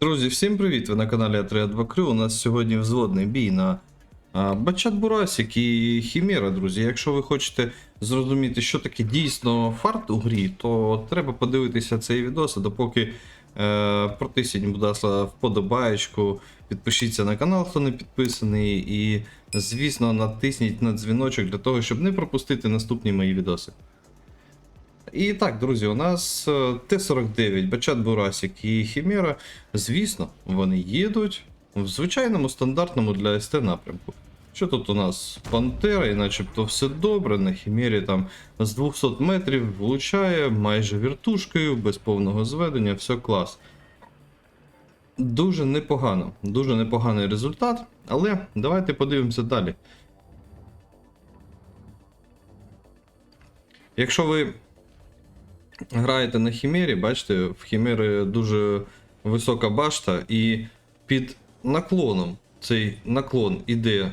Друзі, всім привіт! Ви на каналі А32 Крю. У нас сьогодні взводний бій на Бачат Бурасік і Хімера, друзі. Якщо ви хочете зрозуміти, що таке дійсно фарт у грі, то треба подивитися цей відос, допоки е, протисніть, будь ласка, вподобаєчку, підпишіться на канал, хто не підписаний, і, звісно, натисніть на дзвіночок для того, щоб не пропустити наступні мої відоси. І так, друзі, у нас е, Т-49, Бачат Бурасік і Хімера. Звісно, вони їдуть в звичайному стандартному для СТ напрямку. Що тут у нас? Пантера, і начебто все добре. На Хімері там з 200 метрів влучає майже віртушкою, без повного зведення, все клас. Дуже непогано, дуже непоганий результат, але давайте подивимося далі. Якщо ви граєте на Хімері, бачите, в Хімери дуже висока башта, і під наклоном цей наклон іде.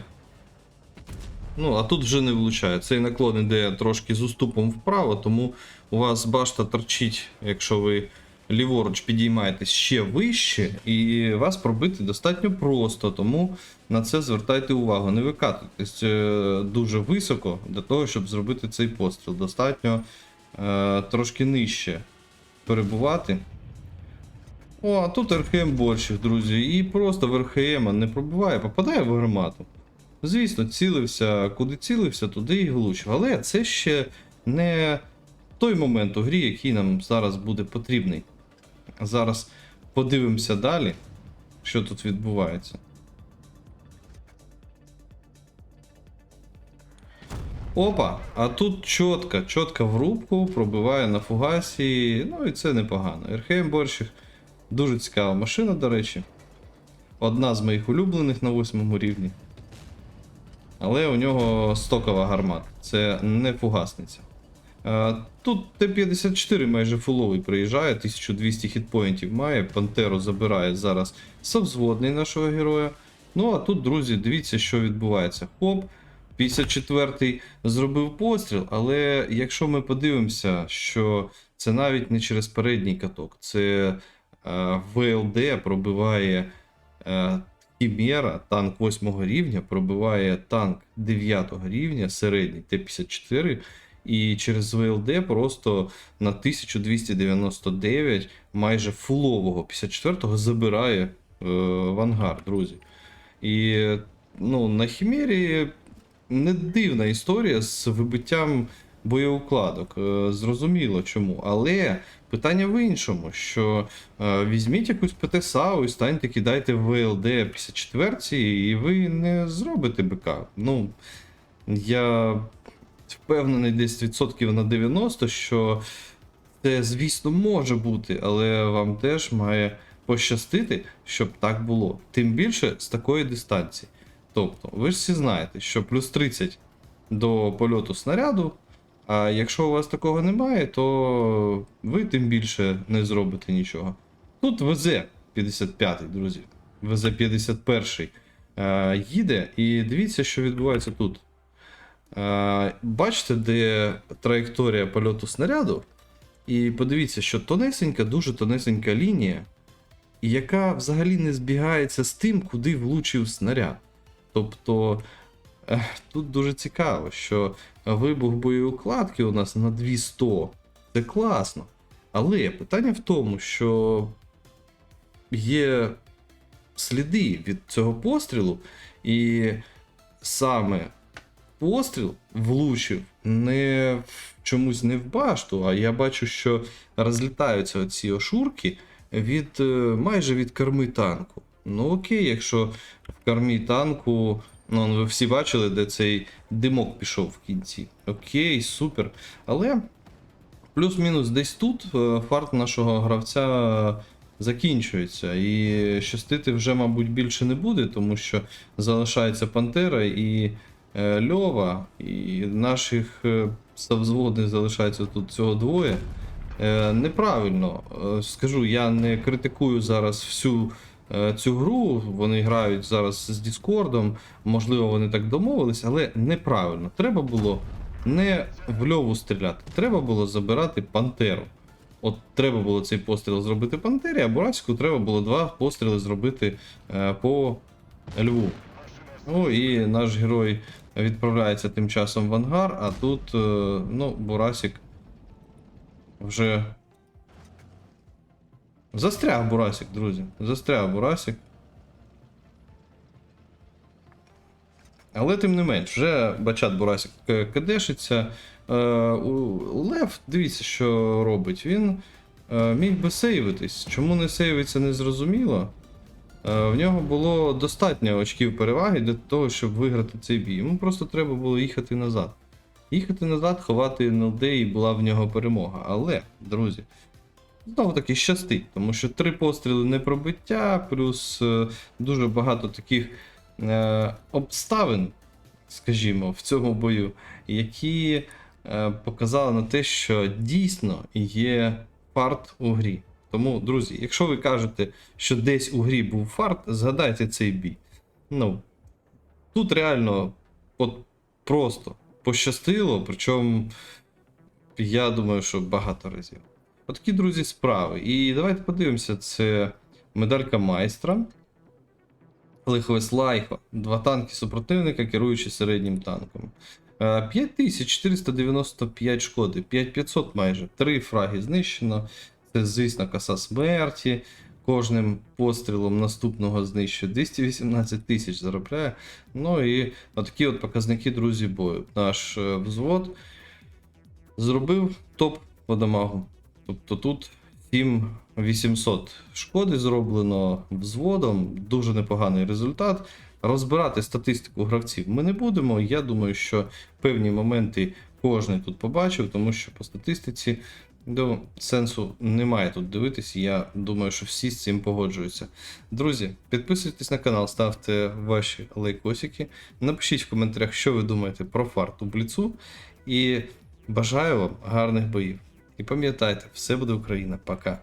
Ну, а тут вже не влучає. Цей наклон іде трошки з уступом вправо, тому у вас башта торчить, якщо ви ліворуч підіймаєтесь ще вище, і вас пробити достатньо просто, тому на це звертайте увагу. Не викатуйтесь е, дуже високо для того, щоб зробити цей постріл. Достатньо трошки нижче перебувати. О, а тут РХМ борщів, друзі. І просто в РХМ не пробиває, попадає в гармату. Звісно, цілився, куди цілився, туди і влучив. Але це ще не той момент у грі, який нам зараз буде потрібний. Зараз подивимося далі, що тут відбувається. Опа, а тут чітко, чітко в рубку, пробиває на фугасі. Ну і це непогано. РХМ Борщик дуже цікава машина, до речі. Одна з моїх улюблених на восьмому рівні. Але у нього стокова гармата. Це не фугасниця. Тут Т-54 майже фуловий приїжджає, 1200 хітпоінтів має, Пантеру забирає зараз совзводний нашого героя. Ну а тут, друзі, дивіться, що відбувається. Хоп, 54-й зробив постріл, але якщо ми подивимося, що це навіть не через передній каток, це е, ВЛД пробиває е, Хімера, танк 8 рівня, пробиває танк 9 рівня, середній Т-54. І через ВЛД просто на 1299 майже фулового 54-го забирає е, в ангар, друзі. І ну, на Хімері не дивна історія з вибиттям боєукладок. Е, Зрозуміло чому. Але питання в іншому: що е, візьміть якусь ПТСАУ і станьте, кидайте в ВЛД 54 і ви не зробите БК. Ну, я впевнений десь відсотків на 90, що це, звісно, може бути, але вам теж має пощастити, щоб так було. Тим більше з такої дистанції. Тобто, ви ж всі знаєте, що плюс 30 до польоту снаряду. А якщо у вас такого немає, то ви тим більше не зробите нічого. Тут ВЗ 55, друзі. ВЗ 51 е, їде, і дивіться, що відбувається тут. Е, бачите, де траєкторія польоту снаряду? І подивіться, що тонесенька, дуже тонесенька лінія, яка взагалі не збігається з тим, куди влучив снаряд. Тобто тут дуже цікаво, що вибух боєукладки у нас на 200. Це класно. Але питання в тому, що є сліди від цього пострілу, і саме постріл влучив не в чомусь не в башту, а я бачу, що розлітаються ці ошурки від е, майже від керми танку. Ну окей, якщо в кермі танку. Ну, ви всі бачили, де цей димок пішов в кінці. Окей, супер. Але плюс-мінус десь тут е, фарт нашого гравця закінчується. І щастити вже, мабуть, більше не буде, тому що залишається Пантера і е, Льова, і наших е, залишається тут всього двоє. Е, неправильно скажу, я не критикую зараз всю цю гру. Вони грають зараз з Діскордом, можливо, вони так домовились, але неправильно. Треба було не в льову стріляти, треба було забирати Пантеру. от треба було цей постріл зробити Пантері, а Бурасику треба було два постріли зробити е, по Льву. Ну і наш герой відправляється тим часом в ангар, а тут, е, ну, Бурасик вже. Застряг Бурасик, друзі. Застряг Бурасик. Але тим не менш, вже бачат Бурасик кадешиться. Е, Лев, дивіться, що робить. Він е, міг би сейвитись. Чому не сейвиться, не зрозуміло. Е, В нього було достатньо очків переваги для того, щоб виграти цей бій. Йому просто треба було їхати назад. Їхати назад, ховати НЛД і була в нього перемога. Але, друзі, знову таки щастить, тому що три постріли не пробиття, плюс е, дуже багато таких е, обставин, скажімо, в цьому бою, які е, показали на те, що дійсно є фарт у грі. Тому, друзі, якщо ви кажете, що десь у грі був фарт, згадайте цей бій. Ну, тут реально от просто пощастило, причому я думаю, що багато разів. Отакі, друзі, справи. І давайте подивимося, це медалька майстра. Лиховець Лайхо. Два танки супротивника, керуючи середнім танком. Е, 5495 шкоди, 5500 майже. Три фраги знищено. Це, звісно, коса смерті. Кожним пострілом наступного знищує 218 тисяч заробляє. Ну і отакі от показники, друзі, бою. Наш е, взвод зробив топ по дамагу. Тобто тут 7800 шкоди зроблено взводом, дуже непоганий результат. Розбирати статистику гравців ми не будемо. Я думаю, що певні моменти кожен тут побачив, тому що по статистиці ну, сенсу немає тут дивитися. Я думаю, що всі з цим погоджуються. Друзі, підписуйтесь на канал, ставте ваші лайкосики. Напишіть в коментарях, що ви думаєте про фарт у бліцу. І бажаю вам гарних боїв. І пам'ятайте, все буде Україна. Пока.